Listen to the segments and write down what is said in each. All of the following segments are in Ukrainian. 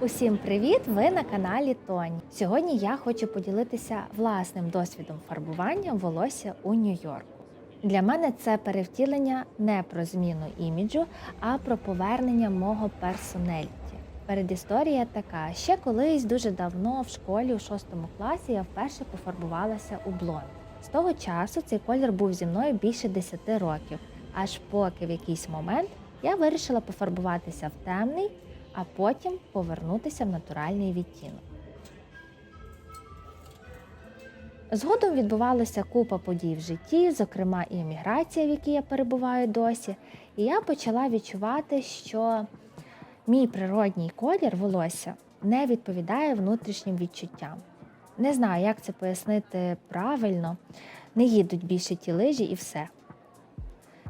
Усім привіт! Ви на каналі Тоні. Сьогодні я хочу поділитися власним досвідом фарбування волосся у Нью-Йорку. Для мене це перевтілення не про зміну іміджу, а про повернення мого персонеліті. Передісторія така: ще колись дуже давно в школі у шостому класі я вперше пофарбувалася у блонд. З того часу цей колір був зі мною більше 10 років, аж поки в якийсь момент я вирішила пофарбуватися в темний, а потім повернутися в натуральний відтінок. Згодом відбувалася купа подій в житті, зокрема і еміграція, в якій я перебуваю досі. І я почала відчувати, що мій природній колір волосся не відповідає внутрішнім відчуттям. Не знаю, як це пояснити правильно. Не їдуть більше ті лижі і все.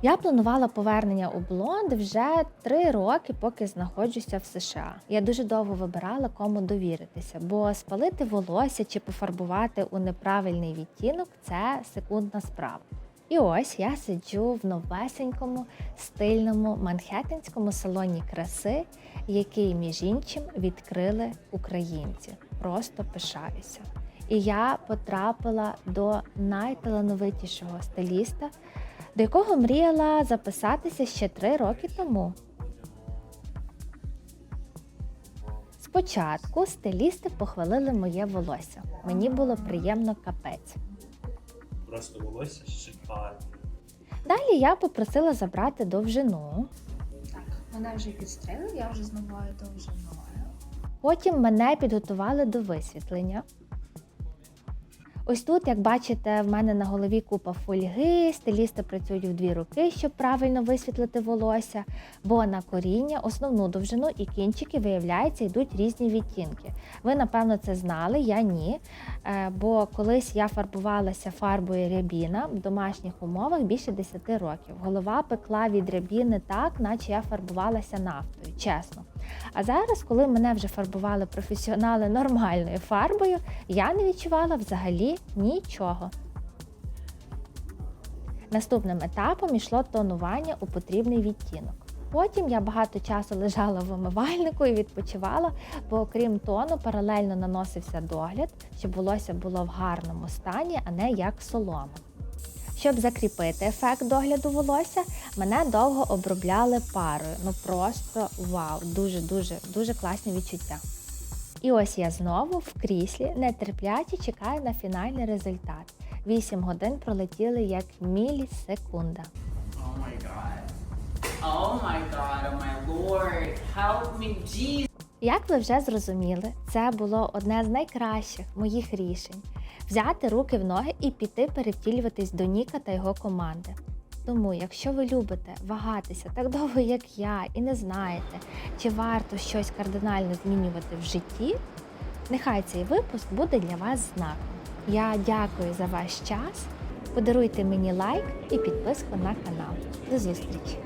Я планувала повернення у блонд вже три роки, поки знаходжуся в США. Я дуже довго вибирала, кому довіритися, бо спалити волосся чи пофарбувати у неправильний відтінок це секундна справа. І ось я сиджу в новесенькому стильному манхеттенському салоні краси, який, між іншим, відкрили українці. Просто пишаюся. І я потрапила до найталановитішого стиліста, до якого мріяла записатися ще три роки тому. Спочатку стилісти похвалили моє волосся. Мені було приємно капець. Просто волосся шикарне. Далі я попросила забрати довжину. Так, мене вже підстрелили, я вже змиваю довжиною. Потім мене підготували до висвітлення. Ось тут, як бачите, в мене на голові купа фольги, стилісти працюють в дві руки, щоб правильно висвітлити волосся, бо на коріння, основну довжину і кінчики, виявляється, йдуть різні відтінки. Ви, напевно, це знали, я ні. Е, Бо колись я фарбувалася фарбою рябіна в домашніх умовах більше 10 років. Голова пекла від рябіни так, наче я фарбувалася нафтою, чесно. А зараз, коли мене вже фарбували професіонали нормальною фарбою, я не відчувала взагалі нічого. Наступним етапом йшло тонування у потрібний відтінок. Потім я багато часу лежала в омивальнику і відпочивала, бо окрім тону паралельно наносився догляд, щоб волосся було в гарному стані, а не як солома. Щоб закріпити ефект догляду волосся, мене довго обробляли парою. Ну просто вау, дуже дуже дуже класні відчуття. І ось я знову в кріслі нетерпляче чекаю на фінальний результат. 8 годин пролетіли як мілісекунда. Oh my god. Oh my god, oh my lord. Help me, Jesus. Як ви вже зрозуміли, це було одне з найкращих моїх рішень взяти руки в ноги і піти перевтілюватись до Ніка та його команди. Тому, якщо ви любите вагатися так довго, як я, і не знаєте, чи варто щось кардинально змінювати в житті, нехай цей випуск буде для вас знаком. Я дякую за ваш час. Подаруйте мені лайк і підписку на канал. До зустрічі!